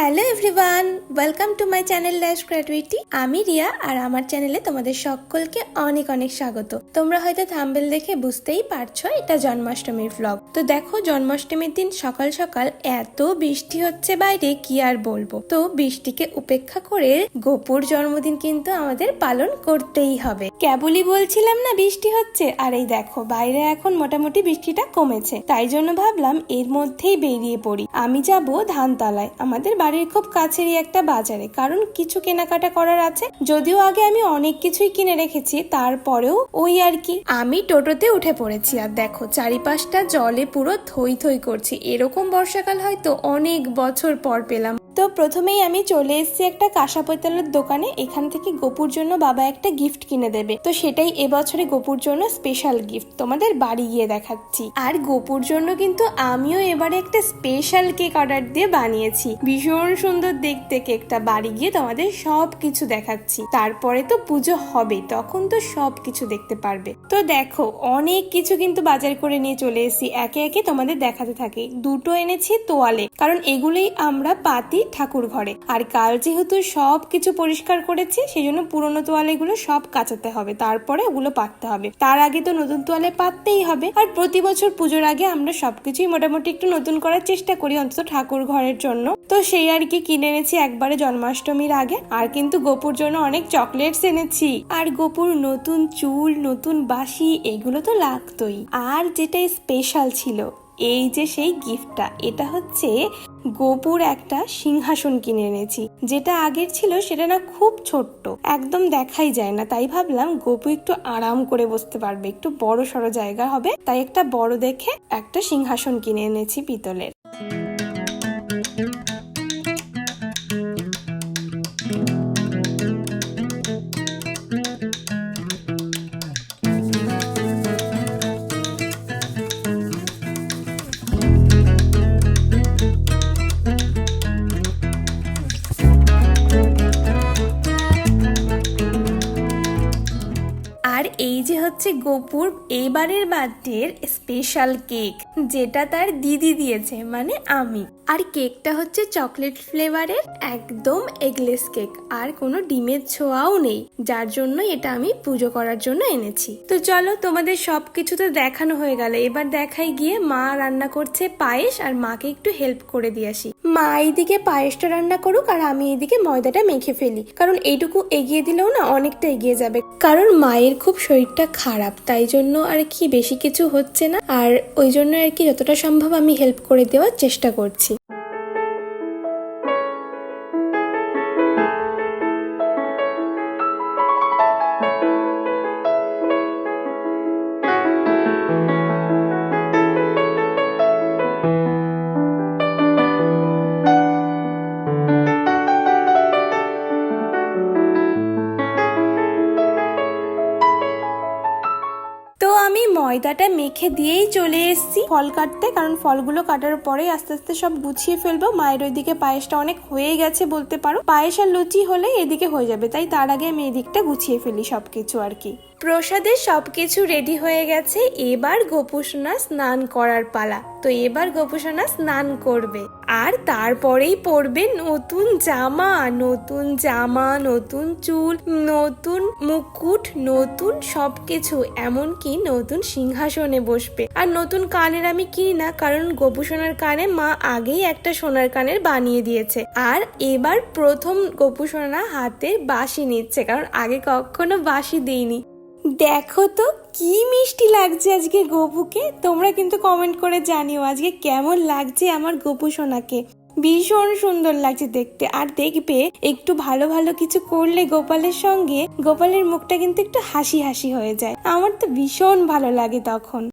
Hello everyone, welcome to my channel dash gratuity. আমি রিয়া আর আমার চ্যানেলে তোমাদের সকলকে অনেক অনেক স্বাগত। তোমরা হয়তো থাম্বেল দেখে বুঝতেই পারছ, এটা জন্মাষ্টমীর ভ্লগ তো দেখো, জন্মাষ্টমীর দিন সকাল সকাল এত বৃষ্টি হচ্ছে বাইরে, কি আর বলব? তো বৃষ্টিকে উপেক্ষা করে গোপুর জন্মদিন কিন্তু আমাদের পালন করতেই হবে। কেবলই বলছিলাম না বৃষ্টি হচ্ছে, আর এই দেখো, বাইরে এখন মোটামুটি বৃষ্টিটা কমেছে। তাই জন্য ভাবলাম এর মধ্যেই বেরিয়ে পড়ি। আমি যাব ধানতলায়, আমাদের বাড়ির খুব কাছেরই একটা বাজারে। কারণ কিছু কেনাকাটা করার আছে, যদিও আগে আমি অনেক কিছুই কিনে রেখেছি, তারপরেও ওই আর কি। আমি টোটোতে উঠে পড়েছি, আর দেখো চারিপাশটা জলে পুরো থই থই করছি। এরকম বর্ষাকাল হয়তো অনেক বছর পর পেলাম। তো প্রথমেই আমি চলে এসেছি একটা কাঁসা পৈতালের দোকানে। এখান থেকে গোপুর জন্য বাবা একটা গিফট কিনে দেবে। তো সেটাই এবছরে গোপুর জন্য স্পেশাল গিফট তোমাদের বাড়ি গিয়ে দেখাচ্ছি। আর গোপুর জন্য কিন্তু আমিও এবারে একটা স্পেশাল কেক অর্ডার দিয়ে বানিয়েছি। ভীষণ সুন্দর দেখতে কেকটা বাড়ি গিয়ে তোমাদের সব কিছু দেখাচ্ছি। তারপরে তো পুজো হবে, তখন তো সব কিছু দেখতে পারবে। তো দেখো, অনেক কিছু কিন্তু বাজার করে নিয়ে চলে এসেছি। একে একে তোমাদের দেখাতে থাকি। দুটো এনেছি তোয়ালে। কারণ এগুলোই আমরা পাতি ঠাকুর ঘরে। আর কাল যেহেতু সব কিছু পরিষ্কার করেছি সেই জন্য পুরোনো তোয়ালেগুলো সব কাচাতে হবে, তারপরে ওগুলো পাততে হবে। তার আগে তো নতুন তোয়ালে পাততেই হবে। আর প্রতি বছর পুজোর আগে আমরা সবকিছুই মোটামুটি একটু নতুন করার চেষ্টা করি, অন্তত ঠাকুর ঘরের জন্য। তো সেই আর কি কিনে এনেছি একবারে জন্মাষ্টমীর আগে। আর কিন্তু গোপুর জন্য অনেক চকলেটস এনেছি। আর গোপুর নতুন চুল, নতুন বাসি এগুলো তো লাগতোই। আর যেটা স্পেশাল ছিল। এই যে সেই গিফটটা, এটা হচ্ছে গোপুর একটা সিংহাসন কিনে এনেছি। যেটা আগের ছিল, সেটা না খুব ছোট্ট। একদম দেখাই যায় না। তাই ভাবলাম গোপু একটু আরাম করে বসতে পারবে। একটু বড় সড়ো জায়গা হবে। তাই একটা বড় দেখে একটা সিংহাসন কিনে এনেছি পিতলের। হচ্ছে গোপুর এবারের বার্থডের স্পেশাল কেক যেটা তার দিদি দিয়েছে মানে আমি। আর কেকটা হচ্ছে চকলেট ফ্লেভারের একদম এগলেস কেক, আর কোনো ডিমের ছোঁয়াও নেই, যার জন্য এটা আমি পুজো করার জন্য এনেছি। তো চলো তোমাদের সবকিছু তো দেখানো হয়ে গেল। এবার দেখাই গিয়ে মা রান্না করছে পায়েস, আর মাকে একটু হেল্প করে দিয়ে আসি। মা এইদিকে পায়েসটা রান্না করুক, আর আমি এইদিকে ময়দাটা মেখে ফেলি। কারণ এইটুকু এগিয়ে দিলেও না অনেকটা এগিয়ে যাবে। কারণ মায়ের খুব শরীরটা খারাপ, তাই জন্য আর কি বেশি কিছু হচ্ছে না। আর ওই জন্য আর কি যতটা সম্ভব আমি হেল্প করে দেওয়ার চেষ্টা করছি। ময়দাটা মেখে দিয়েই চলে এসেছি। ফল কাটতে, কারণ ফলগুলো কাটার পরে আস্তে আস্তে সব গুছিয়ে ফেলব। মায়ের ওইদিকে পায়েসটা অনেক হয়ে গেছে বলতে পারো। পায়েস আর লুচি হলে এদিকে হয়ে যাবে, তাই তার আগে আমি এদিকটা গুছিয়ে ফেলি সবকিছু আর কি। প্রসাদের সবকিছু রেডি হয়ে গেছে, এবার গোপুসোনা স্নান করার পালা। তো এবার গোপুসোনা স্নান করবে। আর তারপরেই পরবে নতুন জামা নতুন জামা, নতুন চুল, নতুন মুকুট, নতুন সবকিছু, এমনকি নতুন সিংহাসনে বসবে। আর নতুন কানের আমি কিনি না, কারণ গোপুসোনার কানে মা আগেই একটা সোনার কানের বানিয়ে দিয়েছে। আর এবার প্রথম গোপুসোনা হাতে বাঁশি নিচ্ছে, কারণ আগে কখনো বাঁশি দেইনি। দেখো তো, কি মিষ্টি লাগছে আজকে গপুকে। তোমরা কিন্তু কমেন্ট করে জানিও আজকে কেমন লাগছে আমার গপু সোনাকে। ভীষণ সুন্দর লাগছে দেখতে। আর দেখবে, একটু ভালো ভালো কিছু করলে গোপালের সঙ্গে, গোপালের মুখটা কিন্তু একটু হাসি হাসি হয়ে যায়। আমার তো ভীষণ ভালো লাগে তখন।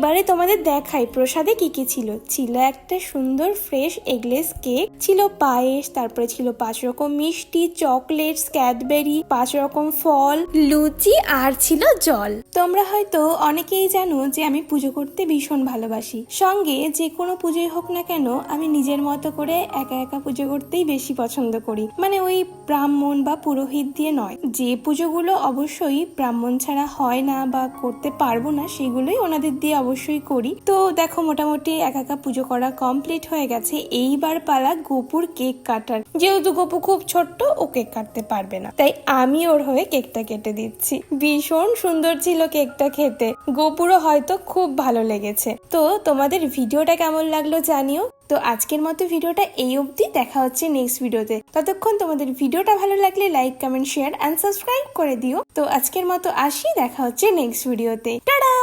এবারে তোমাদের দেখাই প্রসাদে কি কি ছিল। ছিল একটা সুন্দর ফ্রেশ এগলেস কেক ছিল পায়েস, তারপরে ছিল পাঁচ রকম মিষ্টি চকলেটস ক্যাডবেরি পাঁচ রকম ফল, লুচি আর ছিল জল। তোমরা হয়তো অনেকেই জানো যে আমি পুজো করতে ভীষণ ভালোবাসি। সঙ্গে যে কোনো পুজোই হোক না কেন, আমি নিজের মতো করে একা একা পুজো করতেই বেশি পছন্দ করি। মানে ওই ব্রাহ্মণ বা পুরোহিত দিয়ে নয়। যে পুজোগুলো অবশ্যই ব্রাহ্মণ ছাড়া হয় না বা করতে পারব না, সেগুলোই ওনাদের দিয়ে অবশ্যই করি। তো দেখো, মোটামুটি একা একা পুজো করা কমপ্লিট হয়ে গেছে। এইবার পালা গোপুর কেক কাটার। যেহেতু গোপু খুব ছোট্ট, ও কেক কাটতে পারবে না। তাই আমি ওর হয়ে কেকটা কেটে দিচ্ছি। ভীষণ সুন্দর ছিল কেকটা খেতে। গোপুরও হয়তো খুব ভালো লেগেছে। তো তোমাদের ভিডিওটা কেমন লাগল জানিও। তো আজকের মতো ভিডিওটা এই অবধি। দেখা হচ্ছে নেক্সট ভিডিওতে। ততক্ষণ তোমাদের ভিডিওটা ভালো লাগলে like comment share and subscribe করে দিও। তো আজকের মতো আসি। দেখা হচ্ছে নেক্সট ভিডিওতে। টাটা!